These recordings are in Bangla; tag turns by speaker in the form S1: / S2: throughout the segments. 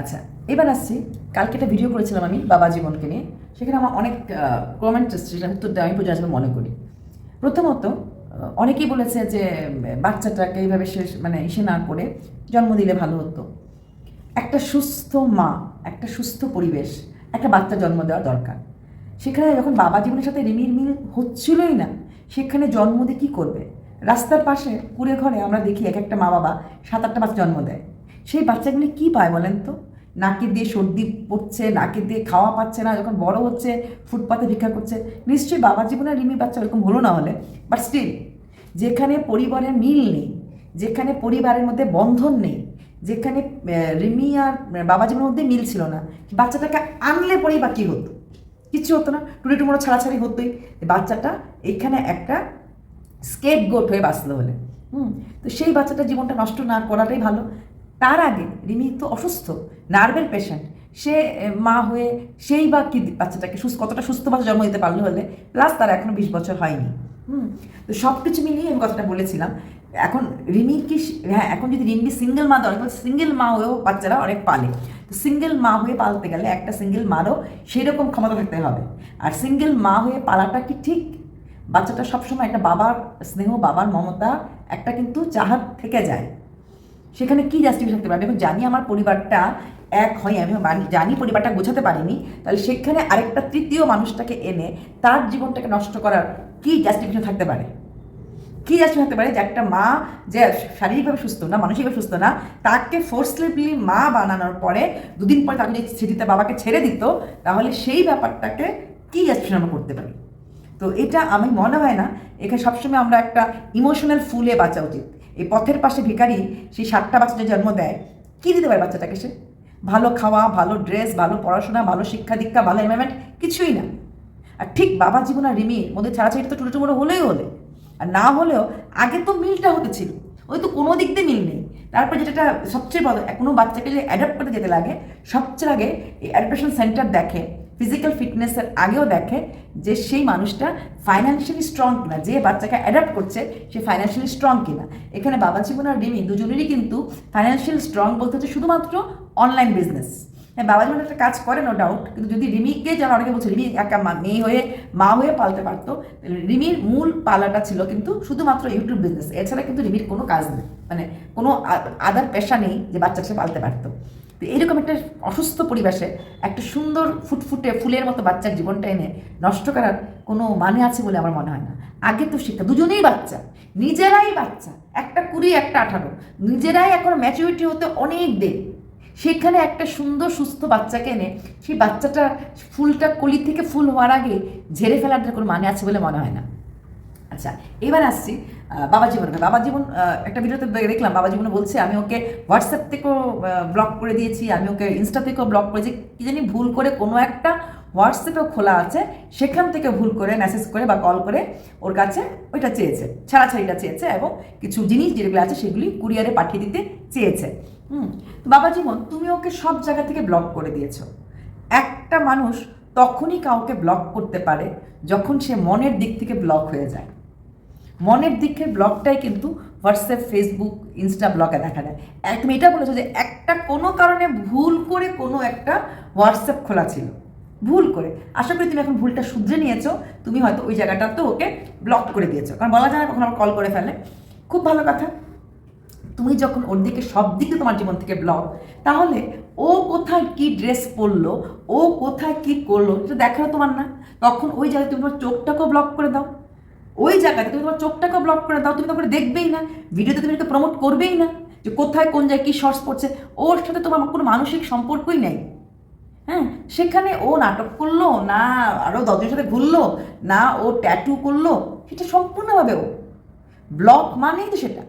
S1: আচ্ছা এবার আসছি। কালকে একটা ভিডিও করেছিলাম আমি, বাবা জীবনকে নিয়ে। সেখানে আমার অনেক কমেন্ট এসেছে সেটা উত্তর দেওয়া, আমি আসলে মনে করি। প্রথমত অনেকেই বলেছে যে, বাচ্চাটাকে এইভাবে শেষ মানে ইসে না করে জন্ম দিলে ভালো হতো। একটা সুস্থ মা, একটা সুস্থ পরিবেশ, একটা বাচ্চা জন্ম দেওয়া দরকার। সেখানে যখন বাবা জীবনের সাথে রিমির মিল হচ্ছিলই না, সেখানে জন্ম দিয়ে কী করবে? রাস্তার পাশে কুড়ে ঘরে আমরা দেখি এক একটা মা বাবা সাত আটটা বাচ্চা জন্ম দেয়। সেই বাচ্চাগুলি কী পায় বলেন তো? নাকে দিয়ে সর্দি পড়ছে, নাকে দিয়ে খাওয়া পাচ্ছে না যখন বড় হচ্ছে, ফুটপাতে ভিক্ষা করছে। নিশ্চয়ই বাবা জীবনের রিমি বাচ্চা ওরকম হলো না হলে। বাট স্টিল যেখানে পরিবারের মিল নেই, যেখানে পরিবারের মধ্যে বন্ধন নেই, যেখানে রিমি আর বাবা জীবনের মধ্যে মিল ছিল না, বাচ্চাটাকে আনলে পরেই বা কী হতো? কিচ্ছু হতো না। টুড়ি টুমোড়ো ছাড়াছাড়ি হতোই। বাচ্চাটা এখানে একটা স্কেপ গোট হয়ে বাঁচলো হলে। হুম? তো সেই বাচ্চাটা জীবনটা নষ্ট না করাটাই ভালো। তার আগে রিমি তো অসুস্থ, নার্ভের পেশেন্ট সে মা হয়ে সেই বা কি বাচ্চাটাকে সুস্থ, কতটা সুস্থ বাচ্চা জন্ম দিতে পারল হলে প্লাস তার এখনও বিশ বছর হয়নি। হুম, তো সব কিছু মিলিয়ে আমি কথাটা বলেছিলাম, এখন রিমি কি হ্যাঁ এখন যদি রিমি সিঙ্গেল মা অনেক সিঙ্গেল মা হয়েও বাচ্চারা অনেক পালে। তো সিঙ্গেল মা হয়ে পালতে গেলে একটা সিঙ্গেল মারও সেই রকম ক্ষমতা থাকতে হবে। আর সিঙ্গেল মা হয়ে পালাটা কি ঠিক? বাচ্চাটা সবসময় একটা বাবার স্নেহ, বাবার মমতা, একটা কিন্তু চাহাত থেকে যায়। সেখানে কি জাস্টিফিকেশন থাকতে পারে? এখন জানি আমার পরিবারটা এক হয়, আমি জানি পরিবারটা গোছাতে পারিনি, তাহলে সেখানে আরেকটা তৃতীয় মানুষটাকে এনে তার জীবনটাকে নষ্ট করার কি জাস্টিফিকেশন থাকতে পারে? কি জাস্টিফিকেশন থাকতে পারে যে একটা মা যে শারীরিকভাবে সুস্থ না, মানসিকভাবে সুস্থ না, তাকে ফোর্সলেবলি মা বানানোর পরে দুদিন পরে তাকে যদি ছেড়ে বাবাকে ছেড়ে দিত, তাহলে সেই ব্যাপারটাকে কি জাস্টিফিকেশন আমরা করতে পারি? তো এটা আমি মনে হয় না, এখানে সবসময় আমরা একটা ইমোশনাল ফুলে বাঁচা উচিত। এই পথের পাশে ভিখারি সেই সাতটা বাচ্চাটা জন্ম দেয়। কী দিতে পারে বাচ্চাটাকে সে? ভালো খাওয়া, ভালো ড্রেস ভালো পড়াশোনা, ভালো শিক্ষা দীক্ষা, ভালো এনভায়রনমেন্ট কিছুই না। আর ঠিক বাবা জীবন আর রিমির মধ্যে ছাড়াছাড়ি তো ছোটো টুটো হলেই হলে। আর না হলেও আগে তো মিলটা হতে ছিল। ওই তো কোনো দিক দিয়ে মিল নেই। তারপর যেটা সবচেয়ে বড় কোনো বাচ্চাকে যে অ্যাডাপ্ট করতে যেতে লাগে, সবচেয়ে আগে এই অ্যাডাপ্টেশন সেন্টার দেখে। ফিজিক্যাল ফিটনেসের আগেও দেখে যে সেই মানুষটা ফাইন্যান্সিয়ালি স্ট্রং কিনা, যে বাচ্চাকে অ্যাডাপ্ট করছে সে ফাইন্যান্সিয়ালি স্ট্রং কিনা। এখানে বাবা জীবন আর রিমি দুজনেরই কিন্তু ফাইন্যান্সিয়াল স্ট্রং বলতে হচ্ছে শুধুমাত্র অনলাইন বিজনেস হ্যাঁ বাবা জীবন একটা কাজ করে নো ডাউট কিন্তু যদি রিমিকে যেন অনেকে বলছে, রিমি, একা মা- মেয়ে হয়ে, মা হয়ে পালতে পারতো রিমির মূল পালাটা ছিল কিন্তু শুধুমাত্র ইউটিউব বিজনেস এছাড়া কিন্তু রিমির কোনো কাজ নেই। মানে কোনো আদার পেশা নেই যে বাচ্চা সে পালতে পারতো। তো এইরকম একটা অসুস্থ পরিবেশে একটা সুন্দর ফুটফুটে ফুলের মতো বাচ্চার জীবনটা এনে নষ্ট করার কোনো মানে আছে বলে আমার মনে হয় না। আগে তো শিক্ষা, দুজনেই বাচ্চা, নিজেরাই বাচ্চা, একটা কুড়ি, একটা আঠারো। নিজেরাই এখন ম্যাচুরিটি হতে অনেক দেরি। সেখানে একটা সুন্দর, সুস্থ বাচ্চাকে এনে সেই বাচ্চাটা ফুলটা কলি থেকে ফুল হওয়ার আগে ঝেড়ে ফেলার কোনো মানে আছে বলে মনে হয় না। আচ্ছা এবার আসছি বাবা জীবন বাবা জীবন একটা ভিডিওতে দেখলাম বাবা জীবনে বলছে, আমি ওকে হোয়াটসঅ্যাপ থেকেও ব্লক করে দিয়েছি, আমি ওকে ইনস্টা থেকেও ব্লক করেছি। কি জানি ভুল করে কোনো একটা হোয়াটসঅ্যাপেও খোলা আছে, সেখান থেকে ভুল করে মেসেজ করে বা কল করে ওর কাছে ওইটা চেয়েছে, ছাড়াছাড়িটা চেয়েছে এবং কিছু জিনিস যেগুলো আছে সেগুলি কুরিয়ারে পাঠিয়ে দিতে চেয়েছে। হুম বাবা জীবন তুমি ওকে সব জায়গা থেকে ব্লক করে দিয়েছ। একটা মানুষ তখনই কাউকে ব্লক করতে পারে যখন সে মনের দিক থেকে ব্লক হয়ে যায়। মনের দিকে ব্লগটাই কিন্তু হোয়াটসঅ্যাপ ফেসবুক ইনস্টা ব্লকে দেখা যায়। এক তুমি এটা বলেছ যে, একটা কোনো কারণে ভুল করে কোনো একটা হোয়াটসঅ্যাপ খোলা ছিল। ভুল করে। আশা করি তুমি এখন ভুলটা শুধরে নিয়েছো। তুমি হয়তো ওই জায়গাটা তো ওকে ব্লক করে দিয়েছ। কারণ বলা যায় না কখন আবার কল করে ফেলে। খুব ভালো কথা। তুমি যখন ওর দিকে সব দিকে তোমার জীবন থেকে ব্লক তাহলে ও কোথায় কি ড্রেস পরলো, ও কোথায় কি করল এটা দেখাও তোমার না। তখন ওই জায়গায় তুমি তোমার চোখটাকেও ব্লক করে দাও। ওই জায়গাতে তুমি তোমার চোখটাকে ব্লক করে দাও, তুমি তখন দেখবেই না। ভিডিওতে তুমি এটা প্রমোট করবেই না যে কোথায়, কোন জায়গায় কী শর্টস পড়ছে ওর সাথে তোমার কোনো মানসিক সম্পর্কই নেই। হ্যাঁ সেখানে ও নাটক করল, না আরও দশজনের সাথে ঘুরলো, না ও ট্যাটু করল, সেটা সম্পূর্ণভাবে ও। ব্লক মানেই তো সেটা।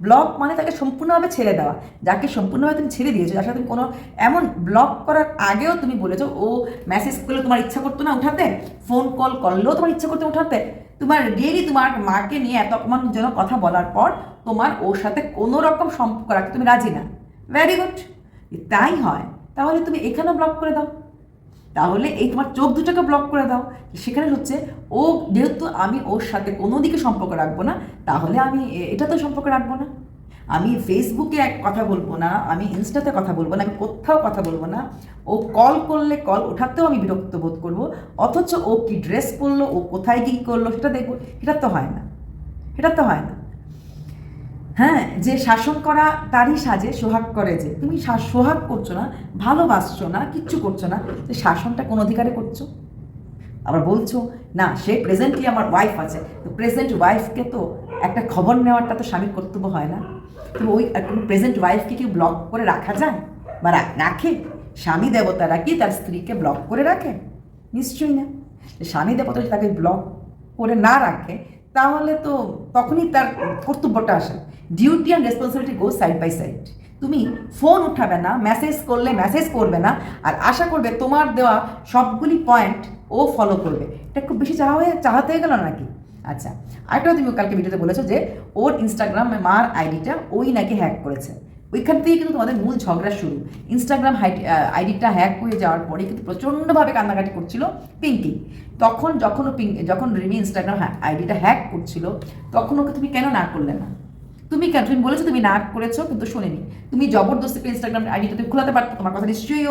S1: ব্লক মানে তাকে সম্পূর্ণভাবে ছেড়ে দেওয়া। যাকে সম্পূর্ণভাবে তুমি ছেড়ে দিয়েছ, যার সাথে তুমি কোনো এমন ব্লক করার আগেও তুমি বলেছ, ও মেসেজ করলে তোমার ইচ্ছা করতো না উঠাতে ফোন কল করলেও তোমার ইচ্ছা করতো উঠাতে। তোমার ডেলি তোমার মাকে নিয়ে এত অপমানজনক কথা বলার পর তোমার ওর সাথে কোনো রকম সম্পর্ক রাখতে তুমি রাজি না। ভ্যারি গুড তাই হয়, তাহলে তুমি এখানেও ব্লক করে দাও। তাহলে এই তোমার চোখ দুটোকে ব্লক করে দাও। সেখানে হচ্ছে, ও যেহেতু আমি ওর সাথে কোনো দিকে সম্পর্ক রাখব না, তাহলে আমি এটা তো সম্পর্ক রাখব না। আমি ফেসবুকে এক কথা বলব না, আমি ইনস্টাতে কথা বলব না, আমি কোথাও কথা বলব না। ও কল করলে কল ওঠাতেও আমি বিরক্ত বোধ করব, অথচ ও কি ড্রেস পরলো, ও কোথায় কী করল, সেটা দেখব, সেটা তো হয় না, সেটা তো হয় না। হ্যাঁ যে শাসন করা তারই সাজে, সোহাগ করে যে। তুমি সোহাগ করছ না, ভালোবাসছো না, কিচ্ছু করছ না, যে শাসনটা কোন অধিকারে করছ? আবার বলছো, না, সে প্রেজেন্টলি আমার ওয়াইফ আছে। তো প্রেজেন্ট ওয়াইফকে তো একটা খবর নেওয়াটা তো স্বামীর কর্তব্য হয় না। তো ওই কোনো প্রেজেন্ট ওয়াইফকে কি ব্লক করে রাখা যায়? বা রাখে? স্বামী দেবতারা কি তার স্ত্রীকে ব্লক করে রাখে? নিশ্চয়ই না। স্বামী দেবতা যদি তাকে ব্লক করে না রাখে, তাহলে তো তখনই তার কর্তব্যটা আসে। Duty and responsibility go side by side তুমি ফোন উঠাবে না মেসেজ করলে মেসেজ করবে না, আর আশা করবে তোমার দেওয়া সবগুলি পয়েন্ট ও ফলো করবে। এটা খুব বেশি চাওয়া হয়ে চাহাতে গেল নাকি? আচ্ছা আরেকটা তুমি কালকে ভিডিওতে বলেছ যে ওর ইনস্টাগ্রাম মার আইডিটা ওই নাকি হ্যাক করেছে। ওইখান থেকে কিন্তু তোমাদের মূল ঝগড়া শুরু। ইনস্টাগ্রাম আইডিটা হ্যাক হয়ে যাওয়ার পরে কিন্তু প্রচণ্ডভাবে কান্নাকাটি করছিল পিঙ্কি তখন যখন পিঙ্ক যখন রিমি ইনস্টাগ্রাম আইডিটা হ্যাক করছিল, তখন ওকে তুমি কেন না করলে না? তুমি কেন, তুমি বলেছ তুমি না করেছ, কিন্তু শোনেনি। তুমি জবরদস্তি ইনস্টাগ্রাম আইডিটা তুমি খোলাতে পারতো, তোমার কথা নিশ্চয়ই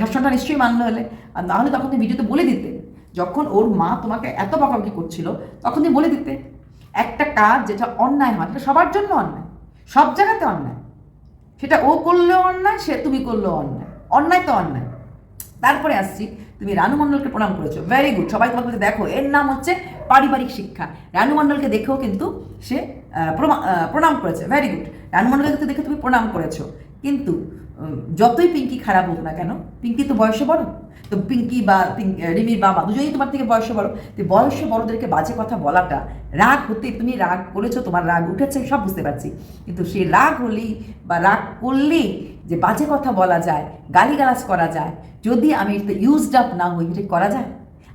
S1: শাসনটা নিশ্চয়ই মানলে হলে। আর নাহলে তখন তুমি ভিডিওতে বলে দিতে। যখন ওর মা তোমাকে এত বকাবকি করছিল তখন তুমি বলে দিতে একটা কাজ যেটা অন্যায় হয় সেটা সবার জন্য অন্যায় সব জায়গাতে অন্যায়। সেটা ও করলেও অন্যায় সে তুমি করলেও অন্যায় অন্যায় তো অন্যায়। তারপরে আসছি তুমি রানু মণ্ডলকে প্রণাম করেছ ভেরি গুড সবাই তোমাকে বলছে, দেখো এর নাম হচ্ছে পারিবারিক শিক্ষা। রানু মণ্ডলকে দেখেও কিন্তু সে প্রণাম করেছে ভেরি গুড রানু মণ্ডলকে দেখে তুমি প্রণাম করেছ। কিন্তু যতই পিঙ্কি খারাপ হোক না কেন, পিঙ্কি তো বয়সে বড়। তো পিঙ্কি বা রিমির বাবা দুজনেই তোমার থেকে বয়সে বড়। তো বয়সে বড়দেরকে বাজে কথা বলাটা, রাগ হতে, তুমি রাগ করেছ, তোমার রাগ উঠেছে, সব বুঝতে পারছি। কিন্তু সেই রাগ হলেই বা রাগ করলেই যে বাজে কথা বলা যায়, গালিগালাজ করা যায়, যদি আমি ইউজড আপ না হই, এটা করা যায়?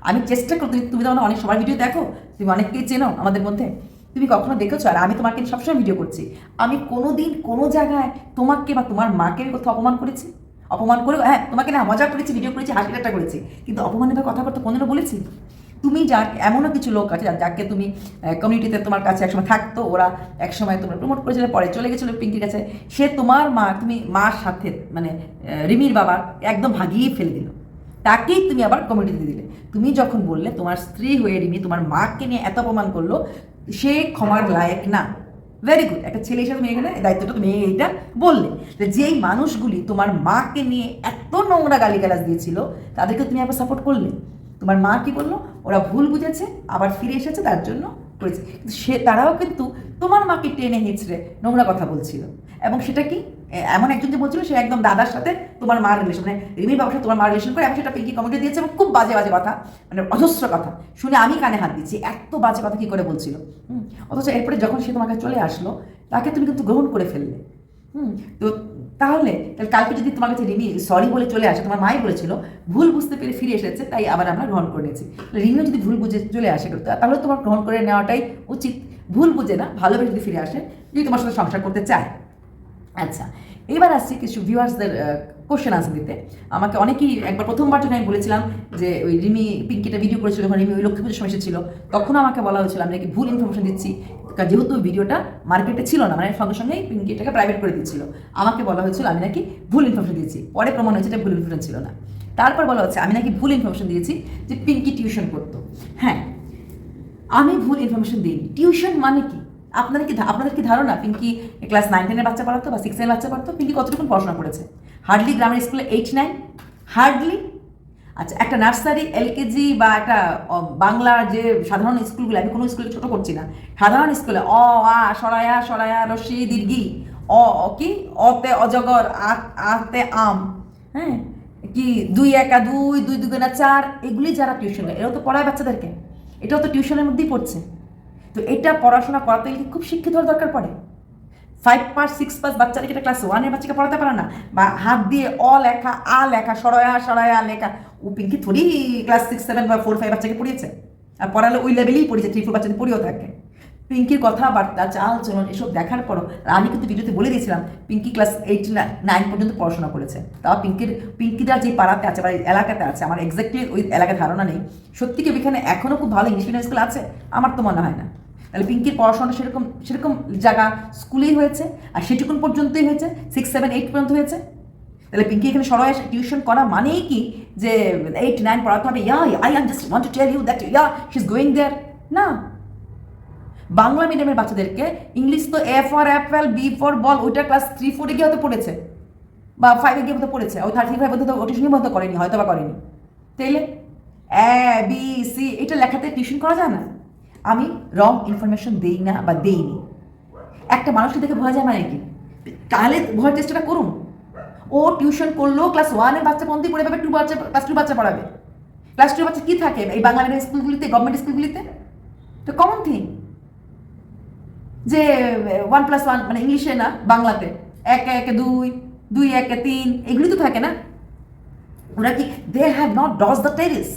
S1: আমি চেষ্টা করতে তুমি তো অনেক সবার ভিডিও দেখো, তুমি অনেককেই চেনো আমাদের মধ্যে। তুমি কখনো দেখেছ? আর আমি তোমাকে সবসময় ভিডিও করছি। আমি কোনো দিন কোনো জায়গায় তোমাকে বা তোমার মাকে কোথাও অপমান করেছি? অপমান করে হ্যাঁ তোমাকে না, মজা করেছি ভিডিও করেছি, হাসি ঠাট্টা করেছি। কিন্তু অপমানের কথা করতে কোনোদিনও বলেছি? তুমি যা এমনও কিছু লোক আছে যাকে তুমি কমিউনিটিতে তোমার কাছে একসময় থাকতো, ওরা একসময় তোমরা প্রমোট করেছিলে, পরে চলে গেছিল পিঙ্কির কাছে। সে তোমার মা, তুমি মার সাথে মানে রিমির বাবা একদম ভাগিয়ে ফেলে দিল। তাকেই তুমি আবার কমিউনিটিতে দিলে। তুমি যখন বললে তোমার স্ত্রী হয়ে রিমি তোমার মাকে নিয়ে এত অপমান করল সে ক্ষমার লায়ক না। ভেরি গুড একটা ছেলে হিসাবে মেয়ে গেলে দায়িত্বটা তুমি এইটা বললে। যেই মানুষগুলি তোমার মাকে নিয়ে এত নোংরা গালিগালাজ দিয়েছিল তাদেরকে তুমি আবার সাপোর্ট করলে। তোমার মা কি বলল? ওরা ভুল বুঝেছে, আবার ফিরে এসেছে, তার জন্য করেছে। সে, তারাও কিন্তু তোমার মাকে টেনে হিঁচড়ে নোংরা কথা বলছিল। এবং সেটা কি? এমন একজন যে বলছিল, সে একদম দাদার সাথে তোমার মার রিলেশন মানে রিমির বাবার সাথে তোমার মার রিলেশন করে এবং সেটা পিঙ্কি কমেন্টে দিয়েছে এবং খুব বাজে বাজে কথা মানে অজস্র কথা। শুনে আমি কানে হাত দিচ্ছি, এত বাজে কথা কী করে বলছিল? অথচ এরপরে যখন সে তোমাকে চলে আসলো, তাকে তুমি কিন্তু গ্রহণ করে ফেললে। হুম, তো তাহলে তাহলে কালকে যদি তোমার কাছে রিমি সরি বলে চলে আসে, তোমার মাই বলেছিল, ভুল বুঝতে পেরে ফিরে এসেছে, তাই আবার আমরা গ্রহণ করে নিয়েছি। রিমিও যদি ভুল বুঝে চলে আসে তাহলে তোমার গ্রহণ করে নেওয়াটাই উচিত। ভুল বুঝে না, ভালোবেসে যদি ফিরে আসে, যদি তোমার সাথে সংসার করতে চায়। আচ্ছা এবার আসছি কিছু ভিউয়ার্সদের কোশ্চেন আনসার দিতে। আমাকে অনেকেই একবার প্রথমবার যখন আমি বলেছিলাম যে ওই রিমি পিঙ্কিটা ভিডিও করেছিল, যখন রিমি ওই লক্ষ্মী পুজোর সময় এসেছিল তখনও আমাকে বলা হয়েছিল, আমি নাকি ভুল ইনফরমেশন দিচ্ছি। যেহেতু ভিডিওটা মার্কেটে ছিল না মানে সঙ্গে সঙ্গেই পিঙ্কিটাকে প্রাইভেট করে দিচ্ছিল। আমাকে বলা হয়েছিল, আমি নাকি ভুল ইনফরমেশন দিয়েছি। পরে প্রমাণ হয়েছে এটা ভুল ইনফরমেশন ছিল না। তারপর বলা হচ্ছে, আমি নাকি ভুল ইনফরমেশন দিয়েছি যে পিঙ্কি টিউশন করতো। হ্যাঁ আমি ভুল ইনফরমেশন দিই টিউশন মানে কি? আপনাদের কি আপনাদের কি ধারণা? পিঙ্কি ক্লাস নাইন টেনের বাচ্চা পড়াতো বা সিক্স বাচ্চা পড়াতো? পিঙ্কি কতটুকু পড়াশোনা করেছে? হার্ডলি গ্রামের স্কুলে এইট নাইন হার্ডলি? আচ্ছা একটা নার্সারি এলকেজি বা একটা বাংলার যে সাধারণ স্কুলগুলো, আমি কোনো স্কুলে ছোটো করছি না। সাধারণ স্কুলে, অ, আ, সরায়া সরায়া, রশ্মি, দীর্ঘি, অ কি? অতে অজগর আতে আম হ্যাঁ? কি? দুই একা দুই দুই দুগুণা চার, এগুলি যারা টিউশন এরাও তো পড়ায় বাচ্চাদেরকে। এটাও তো টিউশনের মধ্যেই পড়ছে। তো এটা পড়াশোনা করাতে গেলে খুব শিক্ষিত হওয়ার দরকার পড়ে? ফাইভ পাস সিক্স পাস বাচ্চারা যেটা ক্লাস ওয়ানের বাচ্চাকে পড়াতে পারে না? বা হাত দিয়ে অ লেখা, আ লেখা, সরয়া সরয়া লেখা। ও পিঙ্কি থোড়ি ক্লাস সিক্স সেভেন বা ফোর ফাইভ বাচ্চাকে পড়িয়েছে। আর পড়ালে ওই লেভেলেই পড়িয়েছে থ্রি ফোর বাচ্চাদের পড়িয়েও থাকে। পিঙ্কির কথাবার্তা চাল চলন এসব দেখার পরও আমি কিন্তু ভিডিওতে বলে দিয়েছিলাম, পিঙ্কি ক্লাস এইট নাইন পর্যন্ত পড়াশোনা করেছে। তাও পিঙ্কির পিঙ্কিরা যে পাড়াতে আছে বা এলাকাতে আছে, আমার এক্স্যাক্টলি ওই এলাকার ধারণা নেই। সত্যি কি ওইখানে এখনও খুব ভালো ইংলিশ মিডিয়াম স্কুল আছে? আমার তো মনে হয় না। তাহলে পিঙ্কির পড়াশোনাটা সেরকম সেরকম জায়গা স্কুলেই হয়েছে, আর সেটুকুন পর্যন্তই হয়েছে সিক্স সেভেন এইট পর্যন্ত হয়েছে। তাহলে পিঙ্কি এখানে সবাই টিউশন করা মানেই কি যে এইট নাইন পড়াতে হবে? Yeah I am just want to tell you that yeah she is going there না। বাংলা মিডিয়ামের বাচ্চাদেরকে ইংলিশ তো A for apple B for ball ওইটা ক্লাস থ্রি ফোরে গিয়ে হয়তো পড়েছে, বা ফাইভে গিয়ে হয়তো পড়েছে ওই থার্টি ফাইভ হয়তো টিউশনই মতো করেনি হয়তো বা করেনি। তাইলে এ বি সি এটা লেখাতে টিউশন করা যায় না? আমি রং ইনফরমেশন দেই না বা দেইনি। একটা মানুষকে দেখে বোঝা যায় মানে কি? তাহলে ভয়ের চেষ্টাটা করুন। ও টিউশন করল ক্লাস ওয়ানের বাচ্চা পন্থী পড়ে পাবে টু বাচ্চা ক্লাস টু বাচ্চা পড়াবে। ক্লাস টু বাচ্চা কী থাকে? এই বাংলা মিডিয়াম স্কুলগুলিতে গভর্নমেন্ট স্কুলগুলিতে? তো কমন থিং যে ওয়ান প্লাস ওয়ান মানে ইংলিশে না, বাংলাতে। এক, একে, দুই দুই, একে, তিন, এগুলি তো থাকে না। ওরা কি they have not those the terrace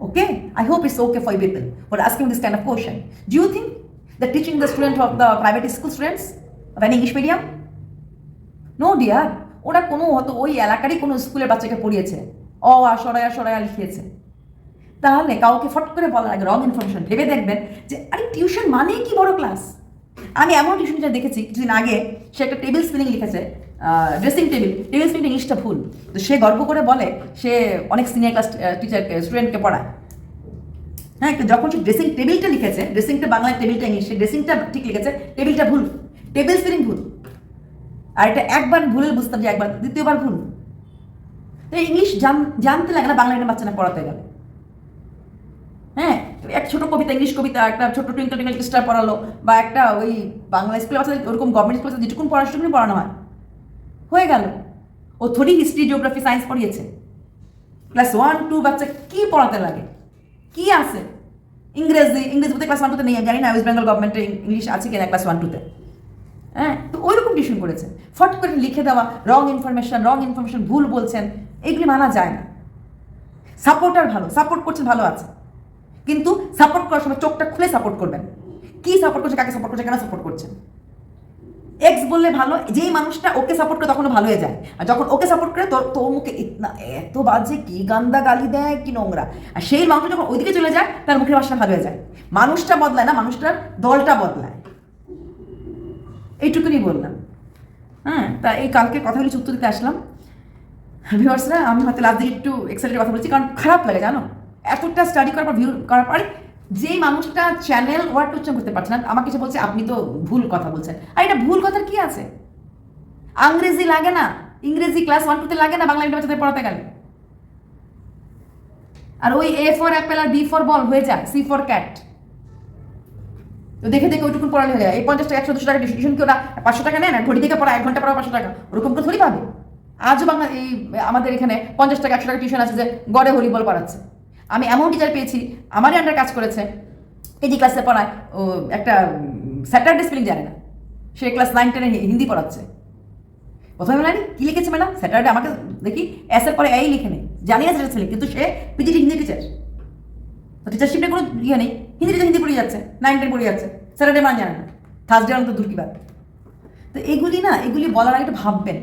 S1: okay I hope it's okay for people for asking this kind of question do you think the teaching the student of the private school students of an English medium no dear ওরা কোনো হয়তো ওই এলাকারই কোনো স্কুলের বাচ্চাকে পড়িয়েছে। অ, আ, সরায়া সরায়া লিখিয়েছে। তাহলে কাউকে ফট করে বলার আগে রং ইনফরমেশন ভেবে দেখবেন যে, আরে টিউশন মানেই কি বড় ক্লাস আমি এমন টিউশন টিচার দেখেছি, কিছুদিন আগে সে একটা টেবিল স্পিনিং লিখেছে। ড্রেসিং টেবিল টেবিল স্পিনিং ইংলিশটা ভুল। তো সে গর্ব করে বলে, সে অনেক সিনিয়র ক্লাস টিচারকে স্টুডেন্টকে পড়ায়। হ্যাঁ যখন সে ড্রেসিং টেবিলটা লিখেছে ড্রেসিংটা বাংলায় টেবিলটা ইংলিশ ড্রেসিংটা ঠিক লিখেছে টেবিলটা ভুল। টেবিল স্পিনিং ভুল। আর এটা একবার ভুলে বুঝতাম যে একবার, দ্বিতীয়বার ভুল। তো ইংলিশ জান, জানতে লাগে না বাংলা মিডিয়াম বাচ্চা পড়াতে গেলে। হ্যাঁ এক ছোট কবিতা, ইংলিশ কবিতা, একটা ছোট টুইঙ্কল টুইঙ্কল স্টার পড়ালো, বা একটা ওই বাংলা স্কুলে বাচ্চাদের ওরকম গভর্নমেন্ট স্কুলে যেটুকুন পড়া সেটুকুনি পড়ানো হয়। হয়ে গেল। ও থোড়ি হিস্ট্রি জিওগ্রাফি সায়েন্স পড়িয়েছে। ক্লাস ওয়ান টু বাচ্চা কি পড়াতে লাগে? কি আছে? ইংরেজি ইংরেজি বলতে ক্লাস ওয়ান টুতে নেই জানি না ওয়েস্ট বেঙ্গল গভর্নমেন্টে ইংলিশ আছে কিনা ক্লাস ওয়ান টুতে হ্যাঁ তো ওই রকম টিউশন করেছে। ফট করে লিখে দেওয়া রং ইনফরমেশন রং ইনফরমেশন ভুল বলছেন, এগুলি মানা যায় না। সাপোর্টার ভালো সাপোর্ট করছেন, ভালো আছে। কিন্তু সাপোর্ট করার সময় চোখটা খুলে সাপোর্ট করবেন। কি সাপোর্ট করছে, কাকে সাপোর্ট করছে, কেন সাপোর্ট করছেন? এক্স বললে ভালো, যেই মানুষটা ওকে সাপোর্ট করে তখন ভালো হয়ে যায়। আর যখন ওকে সাপোর্ট করে, তোর তোর মুখে এত বাজে কি গান্দা গালি দেয়, কি নোংরা। আর সেই মানুষ যখন ওইদিকে চলে যায়, তার মুখের ভাষা ভালো হয়ে যায়। মানুষটা বদলায় না, মানুষটার দলটা বদলায়। এইটুকুনি বললাম। হ্যাঁ তা এই কালকে কথাগুলি উত্তর দিতে আসলাম। ভিউয়ার্সরা আমি হয়তো লাস্ট দিকে একটু এক্সাইটেড কথা বলছি, কারণ খারাপ লাগে, জানো? এতটা স্টাডি করার পর ভিউ করার পর যেই মানুষটা চ্যানেল ওয়ার্ড উচ্চারণ করতে পারছে না। আমাকে সে বলছে, আপনি তো ভুল কথা বলছেন। আর এটা ভুল কথার কি আছে? আংরেজি লাগে না। ইংরেজি ক্লাস ওয়ান টুতে লাগে না, বাংলা মিডিয়াম বাচ্চাদের পড়াতে গেলে। আর ওই এ ফর অ্যাপেল আর বি ফর বল, হয়ে যায় সি ফর ক্যাট তো দেখে দেখে ওইটুকুন পড়ালে হয়ে যায়। এই পঞ্চাশ টাকা, একশো, দুশো টাকা টিউশন কি ওরা পাঁচশো টাকা নেয় না। ঘড়ি থেকে পড়া, এক ঘণ্টা পড়া, পাঁচশো টাকা। ওরকম করে থরি পাবে। আজও বাংলা, এই আমাদের এখানে পঞ্চাশ টাকা, একশো টাকা টিউশন আছে যে, গড়ে হরিবল পড়াচ্ছে। আমি এমন টিচার পেয়েছি, আমারই আন্ডার কাজ করেছে। কেজি ক্লাসে পড়ায়, ও একটা স্যাটারডে স্পেলিং জানে না। সে ক্লাস নাইন টেনে হিন্দি পড়াচ্ছে। প্রথমে বলি কি লিখেছে ম্যাডাম স্যাটারডে আমাকে দেখি এস এর পরে এই লিখে নেই। জানি না সেটা স্পেলিং কিন্তু সে পিজিটি হিন্দি টিচার তো টিচারশিপে কোনো ইয়ে নেই। হিন্দি টিচার হিন্দি পড়ে যাচ্ছে নাইন টেন পড়ে যাচ্ছে। স্যাটারডে মান জানে না। থার্সডে অন্ত দূর কি তো এগুলি না, এগুলি বলার আগে একটু ভাববেন।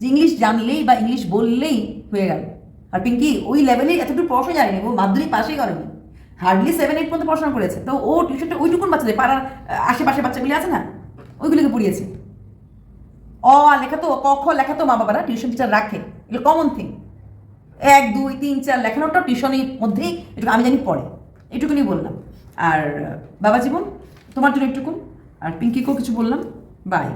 S1: যে ইংলিশ জানলেই বা ইংলিশ বললেই হয়ে গেল। আর পিঙ্কি, ওই লেভেলে এতটুকু পড়াশোনা জানেনি, ও মাধ্যমিক পাশেই করেনি হার্ডলি সেভেন এইট পর্যন্ত পড়াশোনা করেছে। তো ও টিউশনটা ওইটুকুন বাচ্চাদের, পাড়ার আশেপাশে বাচ্চাগুলি আছে না, ওইগুলিকে পড়িয়েছে। অ, লেখা তো, ক, খ, লেখা তো মা বাবারা টিউশন টিচার রাখে। এগুলো কমন থিং এক, দুই, তিন, চার লেখানোটা টিউশনের মধ্যেই, এটুকু আমি জানি পড়ে। এটুকুনি বললাম। আর, বাবা জীবন, তোমার জন্য একটুকুন আর পিঙ্কিকেও কিছু বললাম। বাই